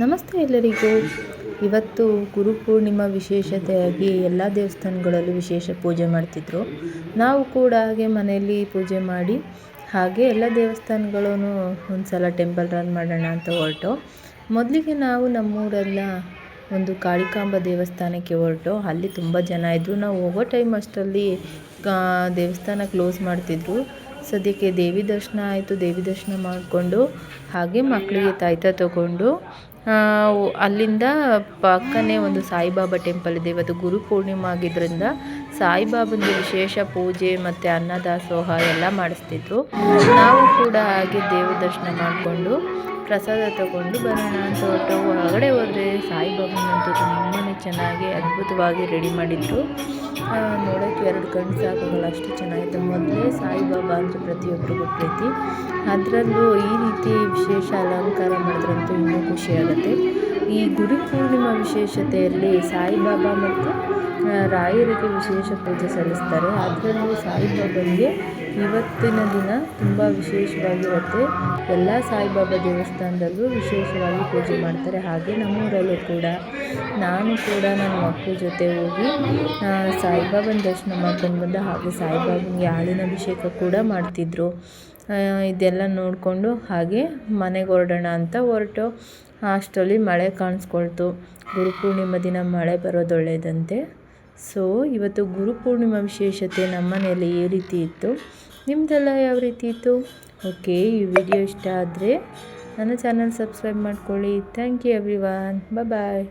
ನಮಸ್ತೆ ಎಲ್ಲರಿಗೂ. ಇವತ್ತು ಗುರುಪೂರ್ಣಿಮಾ ವಿಶೇಷತೆಯಾಗಿ ಎಲ್ಲ ದೇವಸ್ಥಾನಗಳಲ್ಲೂ ವಿಶೇಷ ಪೂಜೆ ಮಾಡ್ತಿದ್ರು. ನಾವು ಕೂಡ ಹಾಗೆ ಮನೆಯಲ್ಲಿ ಪೂಜೆ ಮಾಡಿ ಹಾಗೆ ಎಲ್ಲ ದೇವಸ್ಥಾನಗಳೂ ಒಂದು ಸಲ ಟೆಂಪಲ್ ರನ್ ಮಾಡೋಣ ಅಂತ ಹೊರಟು. ಮೊದಲಿಗೆ ನಾವು ನಮ್ಮೂರೆಲ್ಲ ಒಂದು ಕಾಳಿಕಾಂಬ ದೇವಸ್ಥಾನಕ್ಕೆ ಹೊರಟು. ಅಲ್ಲಿ ತುಂಬ ಜನ ಇದ್ದರು ನಾವು ಹೋಗೋ ಟೈಮ್ ಅಷ್ಟರಲ್ಲಿ ದೇವಸ್ಥಾನ ಕ್ಲೋಸ್ ಮಾಡ್ತಿದ್ರು. ಸದ್ಯಕ್ಕೆ ದೇವಿ ದರ್ಶನ ಆಯಿತು. ದೇವಿ ದರ್ಶನ ಮಾಡಿಕೊಂಡು ಹಾಗೆ ಮಕ್ಕಳಿಗೆ ತಾಯ್ತ ತಗೊಂಡು ಅಲ್ಲಿಂದ ಪಕ್ಕನೇ ಒಂದು ಸಾಯಿಬಾಬಾ ಟೆಂಪಲ್ ಇದೆ. ಇವತ್ತು ಗುರು ಪೂರ್ಣಿಮೆ ಆಗಿದ್ದರಿಂದ ಸಾಯಿಬಾಬಂದು ವಿಶೇಷ ಪೂಜೆ ಮತ್ತು ಅನ್ನದಾಸೋಹ ಎಲ್ಲ ಮಾಡಿಸ್ತಿದ್ರು. ನಾವು ಕೂಡ ಹಾಗೆ ದೇವ ದರ್ಶನ ಮಾಡಿಕೊಂಡು ಪ್ರಸಾದ ತಗೊಂಡು ಬರೋಣ ಅಂತ ಹೊರಟು ಹೊರಗಡೆ ಹೋದರೆ ಸಾಯಿಬಾಬನಂತೂ ತುಂಬಾ ಚೆನ್ನಾಗಿ ಅದ್ಭುತವಾಗಿ ರೆಡಿ ಮಾಡಿದ್ರು. ನೋಡೋಕ್ಕೆ ಎರಡು ಕಣ್ಣು ಸಾಕಾಗಲ್ಲ ಅಷ್ಟು ಚೆನ್ನಾಗಿತ್ತು. ಮೊದಲೇ ಸಾಯಿಬಾಬಾ ಅಂದರೆ ಪ್ರತಿಯೊಬ್ಬರಿಗೂ ಪ್ರೀತಿ. ಅದರಲ್ಲೂ ಈ ರೀತಿ ವಿಶೇಷ ಅಲಂಕಾರ ಮಾಡಿದ್ರಂತೂ ಇನ್ನೂ ಖುಷಿಯಾಗುತ್ತೆ ಈ ಗುರು ಪೂರ್ಣಿಮಾ ವಿಶೇಷತೆಯಲ್ಲಿ ಸಾಯಿಬಾಬಾ ಮತ್ತು ರಾಯರಿಗೆ ವಿಶೇಷ ಪೂಜೆ ಸಲ್ಲಿಸ್ತಾರೆ. ಅದರಲ್ಲೂ ಸಾಯಿಬಾಬಾಗೆ ಇವತ್ತಿನ ದಿನ ತುಂಬ ವಿಶೇಷವಾಗಿರುತ್ತೆ. ಎಲ್ಲ ಸಾಯಿಬಾಬಾ ದೇವಸ್ಥಾನದಲ್ಲೂ ವಿಶೇಷವಾಗಿ ಪೂಜೆ ಮಾಡ್ತಾರೆ. ಹಾಗೆ ನಮ್ಮೂರಲ್ಲೂ ಕೂಡ. ನಾನು ಕೂಡ ನನ್ನ ಮಕ್ಕಳ ಜೊತೆ ಹೋಗಿ ಸಾಯಿಬಾಬನ ದರ್ಶನ ಮಾಡ್ಕೊಂಡು ಬಂದೆ. ಹಾಗೆ ಸಾಯಿಬಾಬನಿಗೆ ಹಾಲಿನ ಅಭಿಷೇಕ ಕೂಡ ಮಾಡ್ತಿದ್ದರು ಇದೆಲ್ಲ ನೋಡಿಕೊಂಡು ಹಾಗೆ ಮನೆಗೆ ಹೊರಡೋಣ ಅಂತ ಹೊರಟು ಅಷ್ಟರಲ್ಲಿ ಮಳೆ ಕಾಣಿಸ್ಕೊಳ್ತು. ಗುರುಪೂರ್ಣಿಮೆ ದಿನ ಮಳೆ ಬರೋದು ಒಳ್ಳೆಯದಂತೆ ಸೊ ಇವತ್ತು ಗುರುಪೂರ್ಣಿಮಾ ವಿಶೇಷತೆ ನಮ್ಮ ಮನೆಯಲ್ಲಿ ಈ ರೀತಿ ಇತ್ತು. ನಿಮ್ಮದೆಲ್ಲ ಯಾವ ರೀತಿ ಇತ್ತು? ಓಕೆ ಈ ವಿಡಿಯೋ ಇಷ್ಟ ಆದರೆ ನನ್ನ ಚಾನಲ್ ಸಬ್ಸ್ಕ್ರೈಬ್ ಮಾಡ್ಕೊಳ್ಳಿ. Thank you every bye bye